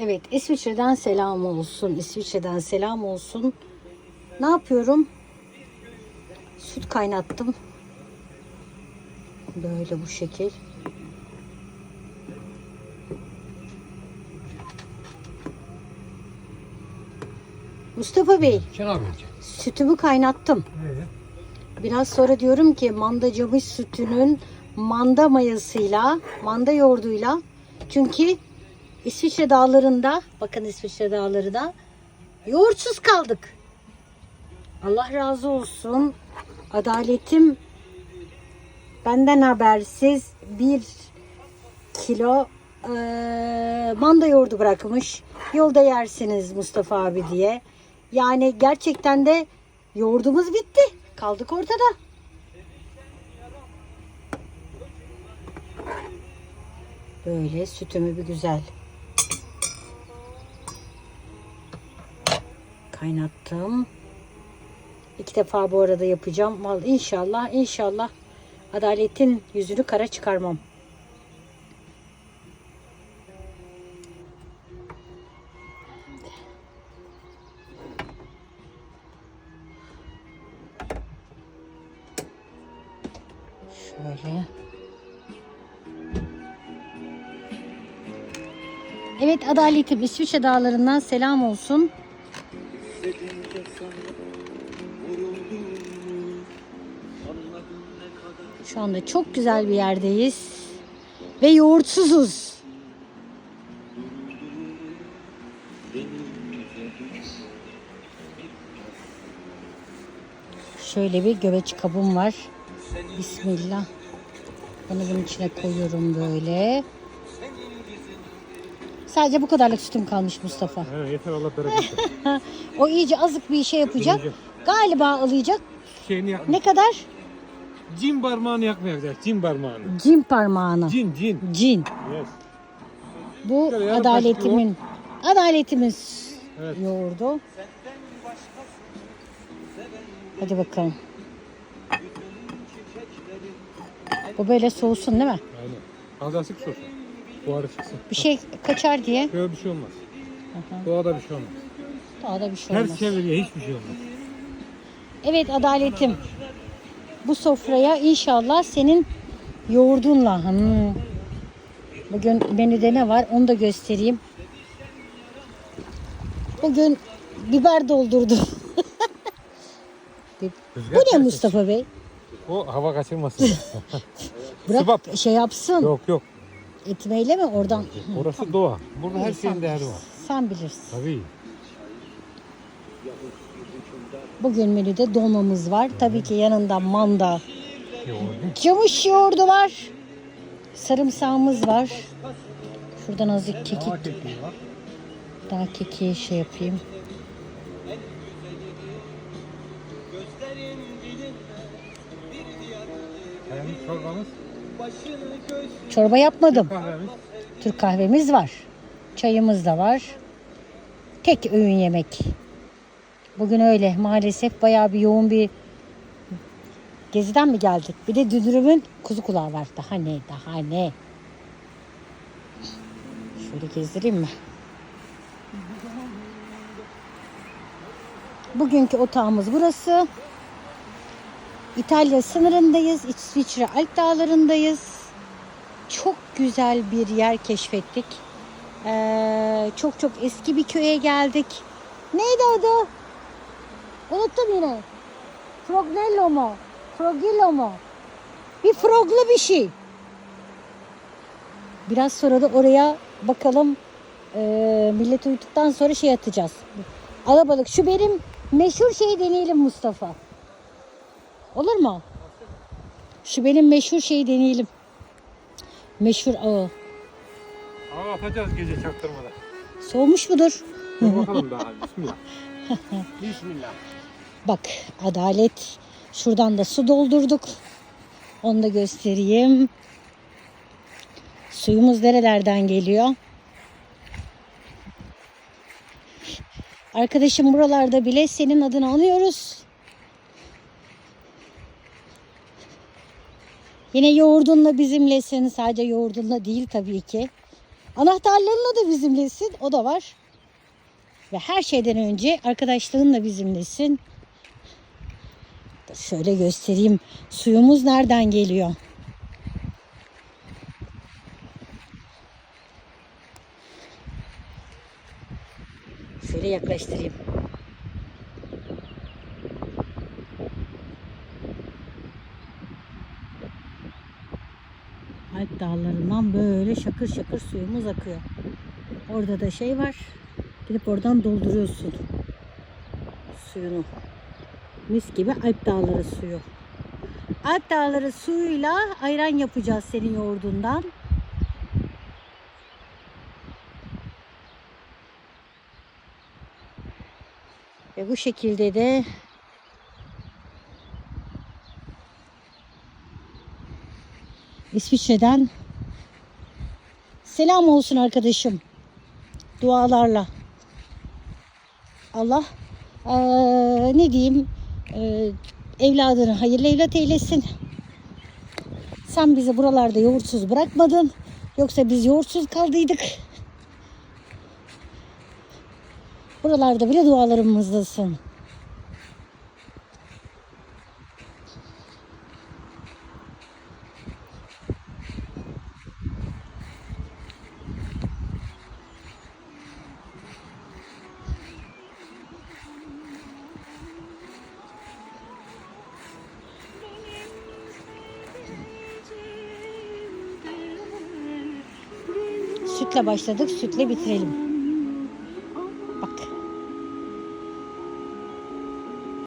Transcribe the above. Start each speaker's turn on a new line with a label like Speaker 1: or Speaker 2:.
Speaker 1: Evet, İsviçre'den selam olsun. İsviçre'den selam olsun. Ne yapıyorum? Süt kaynattım. Böyle bu şekil. Mustafa Bey,
Speaker 2: Bey.
Speaker 1: sütümü kaynattım. Biraz sonra diyorum ki manda camış sütünün manda mayasıyla, manda yoğurduyla çünkü İsviçre dağlarında, bakın İsviçre dağları da yoğurtsuz kaldık. Allah razı olsun. Adaletim benden habersiz bir kilo eee, manda yoğurdu bırakmış. Yolda yersiniz Mustafa abi diye. Yani gerçekten de yoğurdumuz bitti. Kaldık ortada. Böyle sütümü bir güzel kaynattım. İki defa bu arada yapacağım. Vallahi inşallah inşallah adaletin yüzünü kara çıkarmam. Şöyle. Evet adaletim İsviçre dağlarından selam olsun. Şu anda çok güzel bir yerdeyiz. Ve yoğurtsuzuz. Şöyle bir göbeç kabım var. Bismillah. Bunu bunun içine koyuyorum böyle. Sadece bu kadarlık sütüm kalmış Mustafa.
Speaker 2: He, yeter Allah bereket versin.
Speaker 1: O iyice azık bir şey yapacak. Galiba alacak.
Speaker 2: Şeyini yak.
Speaker 1: Ne kadar?
Speaker 2: Cin parmağını yakmayacak. Cin parmağını.
Speaker 1: Cin parmağını.
Speaker 2: Cin cin.
Speaker 1: Cin.
Speaker 2: Yes.
Speaker 1: Bu
Speaker 2: Şöyle yarım
Speaker 1: adaletimin. Adaletimiz
Speaker 2: Evet.
Speaker 1: yoğurdu. Hadi bakalım. Bu böyle soğusun değil mi?
Speaker 2: Aynen. Az asık sos. Buharı çıksın.
Speaker 1: Bir şey kaçar diye.
Speaker 2: Böyle bir şey olmaz.
Speaker 1: Aha.
Speaker 2: Doğada bir şey olmaz.
Speaker 1: Daha da bir şey olmaz.
Speaker 2: Ters çeviriyor hiçbir şey olmaz.
Speaker 1: Evet adaletim. Bu sofraya inşallah senin yoğurdunla. Hmm. Bugün menüde ne var onu da göstereyim. Bugün biber doldurdum.
Speaker 2: Rüzgar
Speaker 1: Bu ne. Mustafa Bey?
Speaker 2: O hava kaçırmasın.
Speaker 1: Bırak
Speaker 2: Sıvap.
Speaker 1: şey yapsın.
Speaker 2: yok yok.
Speaker 1: Etmeyle mi oradan?
Speaker 2: Orası doğa. Burada her şeyin değeri var.
Speaker 1: Sen bilirsin.
Speaker 2: Tabii.
Speaker 1: Bugün menüde dolmamız var. Tabii ki yanında manda, camış yoğurdu var. Sarımsağımız var. Şuradan azıcık kekik, daha kekiği şey yapayım.
Speaker 2: Çayımız, çorbamız,
Speaker 1: Çorba yapmadım.
Speaker 2: kahvemiz.
Speaker 1: Türk kahvemiz var. Çayımız da var. Tek öğün yemek. Bugün öyle maalesef bayağı bir yoğun bir geziden mi geldik? Bir de dünürümün kuzu kulağı var. Daha ne? Daha ne? Şöyle gezdireyim mi? Bugünkü otağımız burası. İtalya sınırındayız. İsviçre Alp dağlarındayız. Çok güzel bir yer keşfettik. Ee, çok çok eski bir köye geldik. Neydi adı? Unuttum yine. Frognello mu? Frogillo mu? Bir froglu bir şey. Biraz sonra da oraya bakalım. Ee, millet uyuduktan sonra şey atacağız. Alabalık. Şu benim meşhur şeyi deneyelim Mustafa. Olur mu? Şu benim meşhur şeyi deneyelim. Meşhur ağı.
Speaker 2: Hava atacağız gece çaktırmadan.
Speaker 1: Soğumuş mudur?
Speaker 2: Dur bakalım daha. Bismillah. Bismillah.
Speaker 1: Bak adalet. Şuradan da su doldurduk. Onu da göstereyim. Suyumuz nerelerden geliyor? Arkadaşım buralarda bile senin adını anıyoruz. Yine yoğurdunla bizimlesin. Sadece yoğurdunla değil tabii ki. Anahtarlarınla da bizimlesin. O da var. Ve her şeyden önce arkadaşlığınla bizimlesin. Şöyle göstereyim. Suyumuz nereden geliyor? Şöyle yaklaştırayım. Alp dağlarından böyle şakır şakır suyumuz akıyor. Orada da şey var. Gidip oradan dolduruyorsun suyunu. Mis gibi Alp dağları suyu. Alp dağları suyuyla ayran yapacağız senin yoğurdundan. Ve bu şekilde de İsviçre'den selam olsun arkadaşım. Dualarla. Allah eee, ne diyeyim eee, evladını hayırlı evlat eylesin. Sen bizi buralarda yoğurtsuz bırakmadın. Yoksa biz yoğurtsuz kaldıydık. Buralarda bile dualarımızdasın. Sütle başladık, sütle bitirelim.